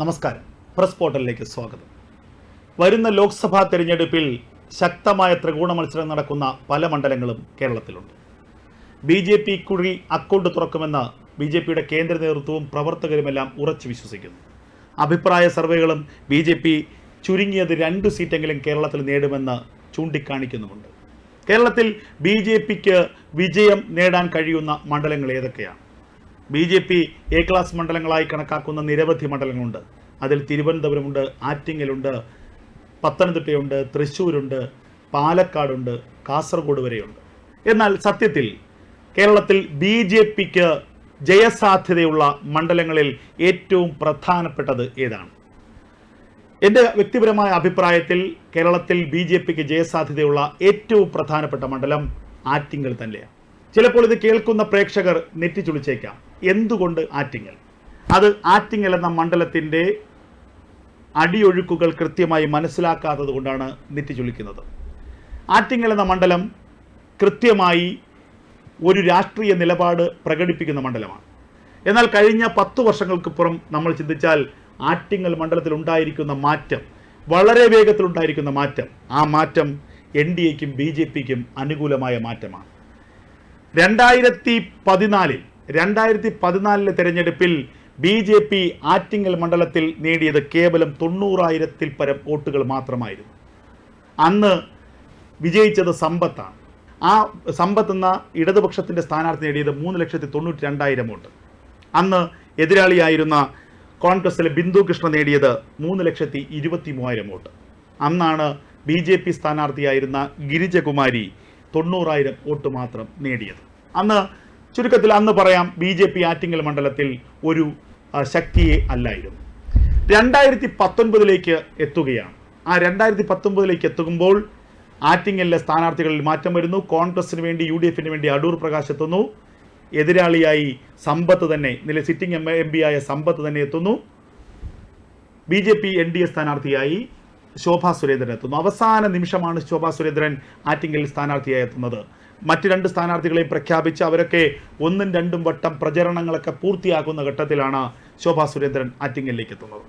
നമസ്കാരം. പ്രസ് പോർട്ടലിലേക്ക് സ്വാഗതം. വരുന്ന ലോക്സഭാ തെരഞ്ഞെടുപ്പിൽ ശക്തമായ ത്രികോണ മത്സരം നടക്കുന്ന പല മണ്ഡലങ്ങളും കേരളത്തിലുണ്ട്. ബി ജെ പി കുഴി അക്കൗണ്ട് തുറക്കുമെന്ന് ബി ജെ പിയുടെ കേന്ദ്ര നേതൃത്വവും പ്രവർത്തകരുമെല്ലാം ഉറച്ചു വിശ്വസിക്കുന്നു. അഭിപ്രായ സർവേകളും ബി ജെ പി ചുരുങ്ങിയത് രണ്ട് സീറ്റെങ്കിലും കേരളത്തിൽ നേടുമെന്ന് ചൂണ്ടിക്കാണിക്കുന്നുമുണ്ട്. കേരളത്തിൽ ബി ജെ പിക്ക് വിജയം നേടാൻ കഴിയുന്ന മണ്ഡലങ്ങൾ ഏതൊക്കെയാണ്? B J P A class മണ്ഡലങ്ങളായി കണക്കാക്കുന്ന നിരവധി മണ്ഡലങ്ങളുണ്ട്. അതിൽ തിരുവനന്തപുരമുണ്ട് ആറ്റിങ്ങലുണ്ട് പത്തനംതിട്ടയുണ്ട് തൃശ്ശൂരുണ്ട് പാലക്കാടുണ്ട് കാസർഗോഡ് വരെയുണ്ട്. എന്നാൽ സത്യത്തിൽ കേരളത്തിൽ ബി ജെ പിക്ക് ജയസാധ്യതയുള്ള മണ്ഡലങ്ങളിൽ ഏറ്റവും പ്രധാനപ്പെട്ടത് ഏതാണ്? എന്റെ വ്യക്തിപരമായ അഭിപ്രായത്തിൽ കേരളത്തിൽ ബി ജെ പിക്ക് ജയസാധ്യതയുള്ള ഏറ്റവും പ്രധാനപ്പെട്ട മണ്ഡലം ആറ്റിങ്ങൽ തന്നെയാണ്. ചിലപ്പോൾ ഇത് കേൾക്കുന്ന പ്രേക്ഷകർ നെറ്റിച്ചുളിച്ചേക്കാം. എന്തുകൊണ്ട് ആറ്റിങ്ങൽ? അത് ആറ്റിങ്ങൽ എന്ന മണ്ഡലത്തിന്റെ അടിയൊഴുക്കുകൾ കൃത്യമായി മനസ്സിലാക്കാത്തത് കൊണ്ടാണ് നെറ്റിച്ചുളിക്കുന്നത് ആറ്റിങ്ങൽ എന്ന മണ്ഡലം കൃത്യമായി ഒരു രാഷ്ട്രീയ നിലപാട് പ്രകടിപ്പിക്കുന്ന മണ്ഡലമാണ്. എന്നാൽ കഴിഞ്ഞ പത്ത് വർഷങ്ങൾക്ക് പുറം നമ്മൾ ചിന്തിച്ചാൽ ആറ്റിങ്ങൽ മണ്ഡലത്തിൽ ഉണ്ടായിരിക്കുന്ന മാറ്റം വളരെ വേഗത്തിലുണ്ടായിരിക്കുന്ന മാറ്റം ആ മാറ്റം എൻ ഡി എക്കും ബി ജെ പിക്കും അനുകൂലമായ മാറ്റമാണ്. രണ്ടായിരത്തി പതിനാലിൽ രണ്ടായിരത്തി പതിനാലിലെ തെരഞ്ഞെടുപ്പിൽ ബി ജെ പി ആറ്റിങ്ങൽ മണ്ഡലത്തിൽ നേടിയത് കേവലം തൊണ്ണൂറായിരത്തിൽ പരം വോട്ടുകൾ മാത്രമായിരുന്നു. അന്ന് വിജയിച്ചത് സമ്പത്താണ്. ആ സമ്പത്ത് എന്ന ഇടതുപക്ഷത്തിന്റെ സ്ഥാനാർത്ഥി നേടിയത് മൂന്ന് ലക്ഷത്തി തൊണ്ണൂറ്റി രണ്ടായിരം വോട്ട്. അന്ന് എതിരാളിയായിരുന്ന കോൺഗ്രസിലെ ബിന്ദു കൃഷ്ണ നേടിയത് മൂന്ന് ലക്ഷത്തി ഇരുപത്തി മൂവായിരം വോട്ട്. അന്നാണ് ബി ജെ പി സ്ഥാനാർത്ഥിയായിരുന്ന ഗിരിജകുമാരി തൊണ്ണൂറായിരം വോട്ട് മാത്രം നേടിയത്. അന്ന് ചുരുക്കത്തിൽ അന്ന് പറയാം ബി ജെ പി ആറ്റിങ്ങൽ മണ്ഡലത്തിൽ ഒരു ശക്തിയെ അല്ലായിരുന്നു. രണ്ടായിരത്തി പത്തൊൻപതിലേക്ക് എത്തുകയാണ്. ആ രണ്ടായിരത്തി പത്തൊൻപതിലേക്ക് എത്തുമ്പോൾ ആറ്റിങ്ങലിലെ സ്ഥാനാർത്ഥികളിൽ മാറ്റം വരുന്നു. കോൺഗ്രസിന് വേണ്ടി യു ഡി എഫിന് വേണ്ടി അടൂർ പ്രകാശ് എത്തുന്നു. എതിരാളിയായി സമ്പത്ത് തന്നെ നില സിറ്റിംഗ് എം എം പി ആയ സമ്പത്ത് തന്നെ എത്തുന്നു. B J P N D A സ്ഥാനാർത്ഥിയായി ശോഭാ സുരേന്ദ്രൻ എത്തുന്നു. അവസാന നിമിഷമാണ് ശോഭാ സുരേന്ദ്രൻ ആറ്റിങ്ങലിൽ സ്ഥാനാർത്ഥിയായി എത്തുന്നത്. മറ്റ് രണ്ട് സ്ഥാനാർത്ഥികളെയും പ്രഖ്യാപിച്ച് അവരൊക്കെ ഒന്നും രണ്ടും വട്ടം പ്രചരണങ്ങളൊക്കെ പൂർത്തിയാക്കുന്ന ഘട്ടത്തിലാണ് ശോഭാ സുരേന്ദ്രൻ ആറ്റിങ്ങലിലേക്ക് എത്തുന്നത്.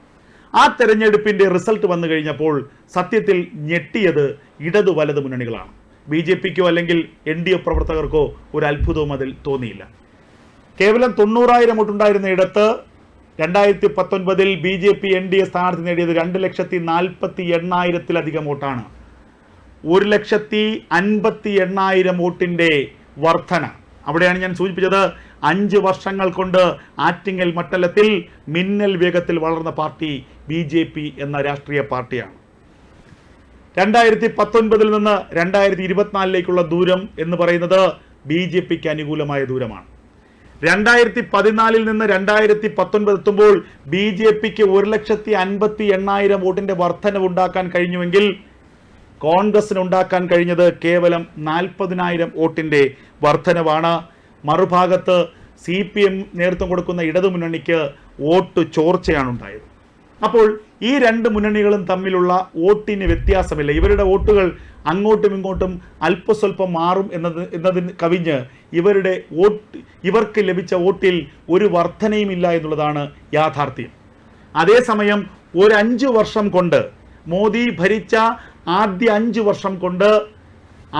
ആ തെരഞ്ഞെടുപ്പിന്റെ റിസൾട്ട് വന്നു കഴിഞ്ഞപ്പോൾ സത്യത്തിൽ ഞെട്ടിയത് ഇടതു വലത് മുന്നണികളാണ്. ബി ജെ പിക്കോ അല്ലെങ്കിൽ എൻ ഡി എ പ്രവർത്തകർക്കോ ഒരു അത്ഭുതവും അതിൽ തോന്നിയില്ല. കേവലം തൊണ്ണൂറായിരം വോട്ടുണ്ടായിരുന്ന ഇടത്ത് രണ്ടായിരത്തി പത്തൊൻപതിൽ B J P N D A സ്ഥാനാർത്ഥി നേടിയത് രണ്ട് ലക്ഷത്തി നാൽപ്പത്തി എണ്ണായിരത്തിലധികം വോട്ടാണ്. ഒരു ലക്ഷത്തി അൻപത്തി എണ്ണായിരം വോട്ടിന്റെ വർധന. അവിടെയാണ് ഞാൻ സൂചിപ്പിച്ചത്. അഞ്ച് വർഷങ്ങൾ കൊണ്ട് ആറ്റിങ്ങൽ മട്ടലത്തിൽ മിന്നൽ വേഗത്തിൽ വളർന്ന പാർട്ടി ബി ജെ പി എന്ന രാഷ്ട്രീയ പാർട്ടിയാണ്. രണ്ടായിരത്തി പത്തൊൻപതിൽ നിന്ന് രണ്ടായിരത്തി ഇരുപത്തിനാലിലേക്കുള്ള ദൂരം എന്ന് പറയുന്നത് ബി ജെ പിക്ക് അനുകൂലമായ ദൂരമാണ്. രണ്ടായിരത്തി പതിനാലിൽ നിന്ന് രണ്ടായിരത്തി പത്തൊൻപത് എത്തുമ്പോൾ ബി ജെ പിക്ക് ഒരു ലക്ഷത്തി അൻപത്തി എണ്ണായിരം വോട്ടിന്റെ വർധനവ് ഉണ്ടാക്കാൻ കഴിഞ്ഞുവെങ്കിൽ കോൺഗ്രസിന് ഉണ്ടാക്കാൻ കഴിഞ്ഞത് കേവലം നാൽപ്പതിനായിരം വോട്ടിന്റെ വർധനവാണ്. മറുഭാഗത്ത് സി പി എം നേതൃത്വം കൊടുക്കുന്ന ഇടതുമുന്നണിക്ക് വോട്ട് ചോർച്ചയാണ് ഉണ്ടായത്. അപ്പോൾ ഈ രണ്ട് മുന്നണികളും തമ്മിലുള്ള വോട്ടിന് വ്യത്യാസമില്ല. ഇവരുടെ വോട്ടുകൾ അങ്ങോട്ടും ഇങ്ങോട്ടും അല്പസ്വല്പം മാറും എന്നത് എന്നതിന് കവിഞ്ഞ് ഇവരുടെ വോട്ട് ഇവർക്ക് ലഭിച്ച വോട്ടിൽ ഒരു വർധനയും ഇല്ല എന്നുള്ളതാണ് യാഥാർത്ഥ്യം. അതേസമയം ഒരു അഞ്ച് വർഷം കൊണ്ട് മോദി ഭരിച്ച ആദ്യ അഞ്ച് വർഷം കൊണ്ട്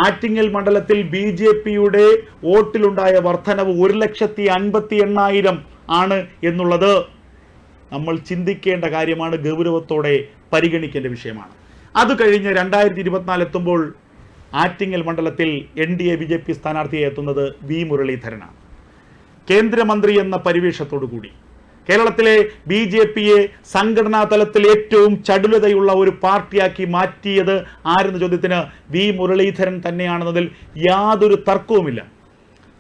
ആറ്റിങ്ങൽ മണ്ഡലത്തിൽ ബി ജെ പിയുടെ വോട്ടിലുണ്ടായ വർധനവ് ഒരു ലക്ഷത്തി അൻപത്തി എണ്ണായിരം ആണ് എന്നുള്ളത് നമ്മൾ ചിന്തിക്കേണ്ട കാര്യമാണ് ഗൗരവത്തോടെ പരിഗണിക്കേണ്ട വിഷയമാണ്. അത് കഴിഞ്ഞ് രണ്ടായിരത്തി ഇരുപത്തിനാല് എത്തുമ്പോൾ ആറ്റിങ്ങൽ മണ്ഡലത്തിൽ N D A B J P സ്ഥാനാർത്ഥിയെ എത്തുന്നത് വി മുരളീധരനാണ്. കേന്ദ്രമന്ത്രി എന്ന പരിവേഷത്തോടു കൂടി കേരളത്തിലെ ബി ജെ പിയെ സംഘടനാ തലത്തിൽ ഏറ്റവും ചടുലതയുള്ള ഒരു പാർട്ടിയാക്കി മാറ്റിയത് ആരെന്ന ചോദ്യത്തിന് വി മുരളീധരൻ തന്നെയാണെന്നതിൽ യാതൊരു തർക്കവുമില്ല.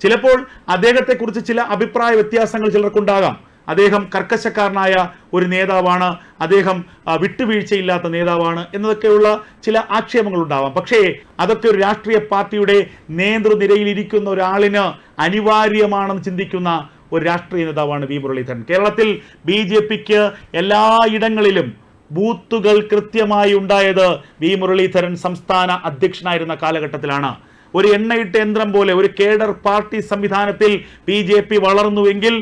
ചിലപ്പോൾ അദ്ദേഹത്തെക്കുറിച്ച് ചില അഭിപ്രായ വ്യത്യാസങ്ങൾ ചിലർക്കുണ്ടാകാം. അദ്ദേഹം കർക്കശക്കാരനായ ഒരു നേതാവാണ്. അദ്ദേഹം വിട്ടുവീഴ്ചയില്ലാത്ത നേതാവാണ് എന്നതൊക്കെയുള്ള ചില ആക്ഷേപങ്ങൾ ഉണ്ടാവാം പക്ഷേ അതൊക്കെ ഒരു രാഷ്ട്രീയ പാർട്ടിയുടെ നേതൃനിരയിൽ ഇരിക്കുന്ന ഒരാളിന് അനിവാര്യമാണെന്ന് ചിന്തിക്കുന്ന ഒരു രാഷ്ട്രീയ നേതാവാണ് വി മുരളീധരൻ. കേരളത്തിൽ ബി ജെ പിക്ക് എല്ലായിടങ്ങളിലും ബൂത്തുകൾ കൃത്യമായി ഉണ്ടായത് വി മുരളീധരൻ സംസ്ഥാന അധ്യക്ഷനായിരുന്ന കാലഘട്ടത്തിലാണ്. ഒരു എണ്ണയിട്ട യന്ത്രം പോലെ ഒരു കേഡർ പാർട്ടി സംവിധാനത്തിൽ ബി ജെ പി വളർന്നുവെങ്കിൽ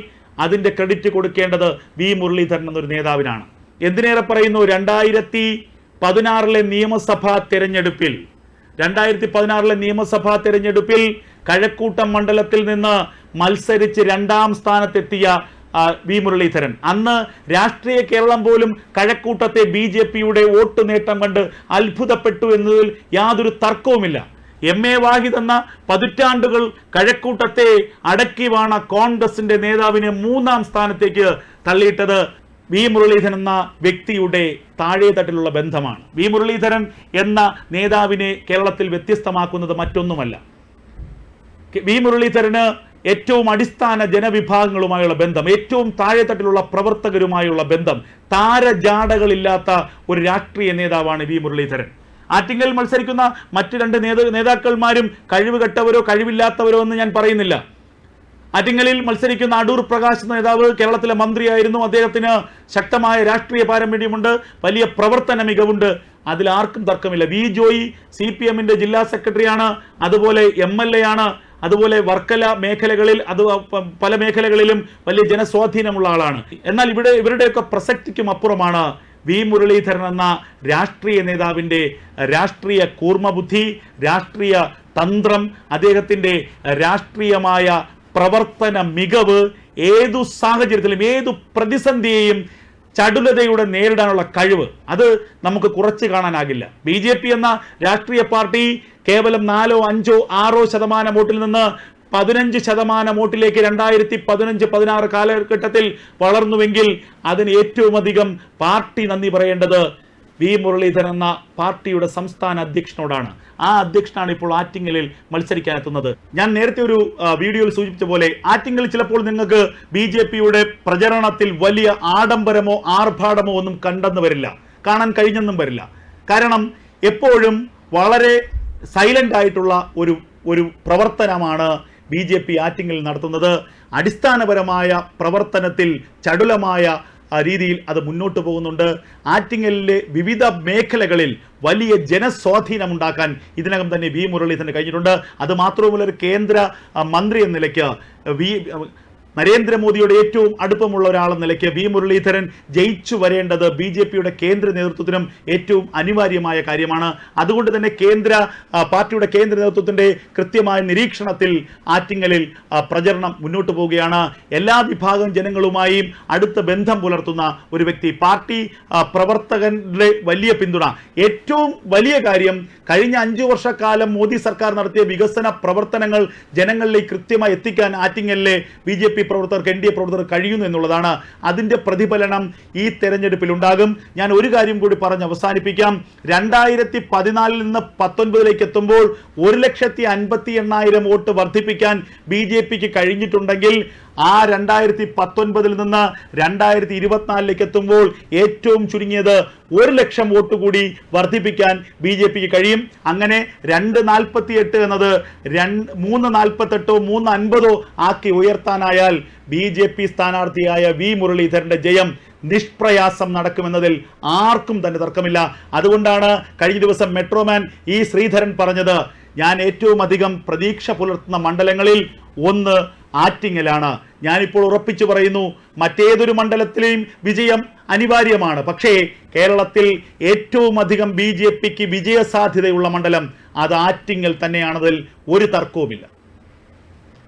അതിന്റെ ക്രെഡിറ്റ് കൊടുക്കേണ്ടത് വി മുരളീധരൻ എന്നൊരു നേതാവിനാണ്. എന്തിനേറെ പറയുന്നു? രണ്ടായിരത്തി പതിനാറിലെ നിയമസഭാ തെരഞ്ഞെടുപ്പിൽ രണ്ടായിരത്തി പതിനാറിലെ നിയമസഭാ തെരഞ്ഞെടുപ്പിൽ കഴക്കൂട്ടം മണ്ഡലത്തിൽ നിന്ന് മത്സരിച്ച് രണ്ടാം സ്ഥാനത്തെത്തിയ വി മുരളീധരൻ. അന്ന് രാഷ്ട്രീയ കേരളം പോലും കഴക്കൂട്ടത്തെ ബി ജെ പിയുടെ വോട്ട് നേട്ടം കണ്ട് അത്ഭുതപ്പെട്ടു എന്നതിൽ യാതൊരു തർക്കവുമില്ല. എം എ വാഹിദ് എന്ന പതിറ്റാണ്ടുകൾ കഴക്കൂട്ടത്തെ അടക്കി വാണ കോൺഗ്രസിന്റെ നേതാവിനെ മൂന്നാം സ്ഥാനത്തേക്ക് തള്ളിയിട്ടത് വി മുരളീധരൻ എന്ന വ്യക്തിയുടെ താഴെ തട്ടിലുള്ള ബന്ധമാണ്. വി മുരളീധരൻ എന്ന നേതാവിനെ കേരളത്തിൽ വ്യത്യസ്തമാക്കുന്നത് മറ്റൊന്നുമല്ല. വി മുരളീധരന് ഏറ്റവും അടിസ്ഥാന ജനവിഭാഗങ്ങളുമായുള്ള ബന്ധം ഏറ്റവും താഴെത്തട്ടിലുള്ള പ്രവർത്തകരുമായുള്ള ബന്ധം താരജാടകളില്ലാത്ത ഒരു രാഷ്ട്രീയ നേതാവാണ് വി മുരളീധരൻ ആറ്റിങ്ങൽ മത്സരിക്കുന്ന മറ്റ് രണ്ട് നേതാ നേതാക്കന്മാരും കഴിവ് കെട്ടവരോ കഴിവില്ലാത്തവരോ എന്ന് ഞാൻ പറയുന്നില്ല. ആറ്റിങ്ങലിൽ മത്സരിക്കുന്ന അടൂർ പ്രകാശ് നേതാവ് കേരളത്തിലെ മന്ത്രിയായിരുന്നു. അദ്ദേഹത്തിന് ശക്തമായ രാഷ്ട്രീയ പാരമ്പര്യമുണ്ട് വലിയ പ്രവർത്തന മികവുണ്ട്. അതിൽ ആർക്കും തർക്കമില്ല. വി ജോയി സി പി എമ്മിന്റെ ജില്ലാ സെക്രട്ടറിയാണ് അതുപോലെ എം എൽ എ ആണ്. അതുപോലെ വർക്കല മേഖലകളിൽ അത് പല മേഖലകളിലും വലിയ ജനസ്വാധീനമുള്ള ആളാണ്. എന്നാൽ ഇവിടെ ഇവരുടെയൊക്കെ പ്രസക്തിക്കും അപ്പുറമാണ് വി മുരളീധരൻ എന്ന രാഷ്ട്രീയ നേതാവിന്റെ രാഷ്ട്രീയ കൂർമ്മബുദ്ധി രാഷ്ട്രീയ തന്ത്രം അദ്ദേഹത്തിന്റെ രാഷ്ട്രീയമായ പ്രവർത്തന മികവ് ഏതു സാഹചര്യത്തിലും ഏതു പ്രതിസന്ധിയെയും ചടുലതയുടെ നേരിടാനുള്ള കഴിവ് അത് നമുക്ക് കുറച്ച് കാണാനാകില്ല. ബി ജെ പി എന്ന രാഷ്ട്രീയ പാർട്ടി കേവലം നാലോ അഞ്ചോ ആറോ ശതമാനം വോട്ടിൽ നിന്ന് പതിനഞ്ച് ശതമാനം വോട്ടിലേക്ക് രണ്ടായിരത്തി പതിനഞ്ച് പതിനാറ് കാലഘട്ടത്തിൽ വളർന്നുവെങ്കിൽ അതിന് ഏറ്റവും അധികം പാർട്ടി നന്ദി പറയേണ്ടത് വി മുരളീധരൻ എന്ന പാർട്ടിയുടെ സംസ്ഥാന അധ്യക്ഷനോടാണ്. ആ അധ്യക്ഷനാണ് ഇപ്പോൾ ആറ്റിങ്ങലിൽ മത്സരിക്കാനെത്തുന്നത്. ഞാൻ നേരത്തെ ഒരു വീഡിയോയിൽ സൂചിപ്പിച്ച പോലെ ആറ്റിങ്ങൽ ചിലപ്പോൾ നിങ്ങൾക്ക് ബി ജെ പിയുടെ പ്രചരണത്തിൽ വലിയ ആഡംബരമോ ആർഭാടമോ ഒന്നും കണ്ടെന്ന് വരില്ല. കാണാൻ കഴിഞ്ഞെന്നും വരില്ല. കാരണം എപ്പോഴും വളരെ സൈലന്റ് ആയിട്ടുള്ള ഒരു ഒരു പ്രവർത്തനമാണ് ബി ജെ പി ആറ്റിങ്ങിൽ നടത്തുന്നത്. അടിസ്ഥാനപരമായ പ്രവർത്തനത്തിൽ ചടുലമായ രീതിയിൽ അത് മുന്നോട്ട് പോകുന്നുണ്ട്. ആറ്റിങ്ങലിലെ വിവിധ മേഖലകളിൽ വലിയ ജനസ്വാധീനമുണ്ടാക്കാൻ ഇതിനകം തന്നെ വി മുരളീധരന് കഴിഞ്ഞിട്ടുണ്ട്. അത് മാത്രവുമല്ല ഒരു കേന്ദ്ര മന്ത്രി എന്ന നിലയ്ക്ക് വി നരേന്ദ്രമോദിയുടെ ഏറ്റവും അടുപ്പമുള്ള ഒരാളെന്ന നിലയ്ക്ക് വി മുരളീധരൻ ജയിച്ചു വരേണ്ടത് ബി ജെ പിയുടെ കേന്ദ്ര നേതൃത്വത്തിനും ഏറ്റവും അനിവാര്യമായ കാര്യമാണ്. അതുകൊണ്ട് തന്നെ കേന്ദ്ര പാർട്ടിയുടെ കേന്ദ്ര നേതൃത്വത്തിന്റെ കൃത്യമായ നിരീക്ഷണത്തിൽ ആറ്റിങ്ങലിൽ പ്രചരണം മുന്നോട്ട് പോവുകയാണ്. എല്ലാ വിഭാഗം ജനങ്ങളുമായും അടുത്ത ബന്ധം പുലർത്തുന്ന ഒരു വ്യക്തി. പാർട്ടി പ്രവർത്തകന്റെ വലിയ പിന്തുണ. ഏറ്റവും വലിയ കാര്യം കഴിഞ്ഞ അഞ്ചു വർഷക്കാലം മോദി സർക്കാർ നടത്തിയ വികസന പ്രവർത്തനങ്ങൾ ജനങ്ങളിലേക്ക് കൃത്യമായി എത്തിക്കാൻ ആറ്റിങ്ങലിലെ ബി ജെ പി പ്രവർത്തകർക്ക് എൻ ഡി എ പ്രവർത്തകർ കഴിയുന്നു എന്നുള്ളതാണ് അതിന്റെ പ്രതിഫലനം ഈ തെരഞ്ഞെടുപ്പിൽ ഉണ്ടാകും. ഞാൻ ഒരു കാര്യം കൂടി പറഞ്ഞ് അവസാനിപ്പിക്കാം. രണ്ടായിരത്തി പതിനാലിൽ നിന്ന് പത്തൊൻപതിലേക്ക് എത്തുമ്പോൾ ഒരു ലക്ഷത്തി അൻപത്തി എണ്ണായിരം വോട്ട് വർദ്ധിപ്പിക്കാൻ ബി ജെ പിക്ക് കഴിഞ്ഞിട്ടുണ്ടെങ്കിൽ ആ രണ്ടായിരത്തി പത്തൊൻപതിൽ നിന്ന് രണ്ടായിരത്തി ഇരുപത്തിനാലിലേക്ക് എത്തുമ്പോൾ ഏറ്റവും ചുരുങ്ങിയത് ഒരു ലക്ഷം വോട്ട് കൂടി വർദ്ധിപ്പിക്കാൻ ബി ജെ പിക്ക് കഴിയും. അങ്ങനെ രണ്ട് നാൽപ്പത്തി എട്ട് എന്നത് രണ്ട് മൂന്ന് നാൽപ്പത്തെട്ടോ മൂന്ന് അൻപതോ ആക്കി ഉയർത്താനായാൽ ബി ജെ പി സ്ഥാനാർത്ഥിയായ വി മുരളീധരന്റെ ജയം നിഷ്പ്രയാസം നടക്കുമെന്നതിൽ ആർക്കും തന്നെ തർക്കമില്ല. അതുകൊണ്ടാണ് കഴിഞ്ഞ ദിവസം മെട്രോമാൻ ഈ ശ്രീധരൻ പറഞ്ഞത് ഞാൻ ഏറ്റവും അധികം പ്രതീക്ഷ പുലർത്തുന്ന മണ്ഡലങ്ങളിൽ ഒന്ന് ആറ്റിങ്ങലാണ്. ഞാനിപ്പോൾ ഉറപ്പിച്ചു പറയുന്നു മറ്റേതൊരു മണ്ഡലത്തിലെയും വിജയം അനിവാര്യമാണ്. പക്ഷേ കേരളത്തിൽ ഏറ്റവും അധികം ബി ജെ പിക്ക് വിജയസാധ്യതയുള്ള മണ്ഡലം അത് ആറ്റിങ്ങൽ തന്നെയാണതിൽ ഒരു തർക്കവുമില്ല.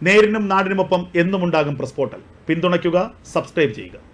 നേരിനും നാടിനുമൊപ്പം എന്നും ഉണ്ടാകും പ്രസ് പോർട്ടൽ പിന്തുണയ്ക്കുക സബ്സ്ക്രൈബ് ചെയ്യുക.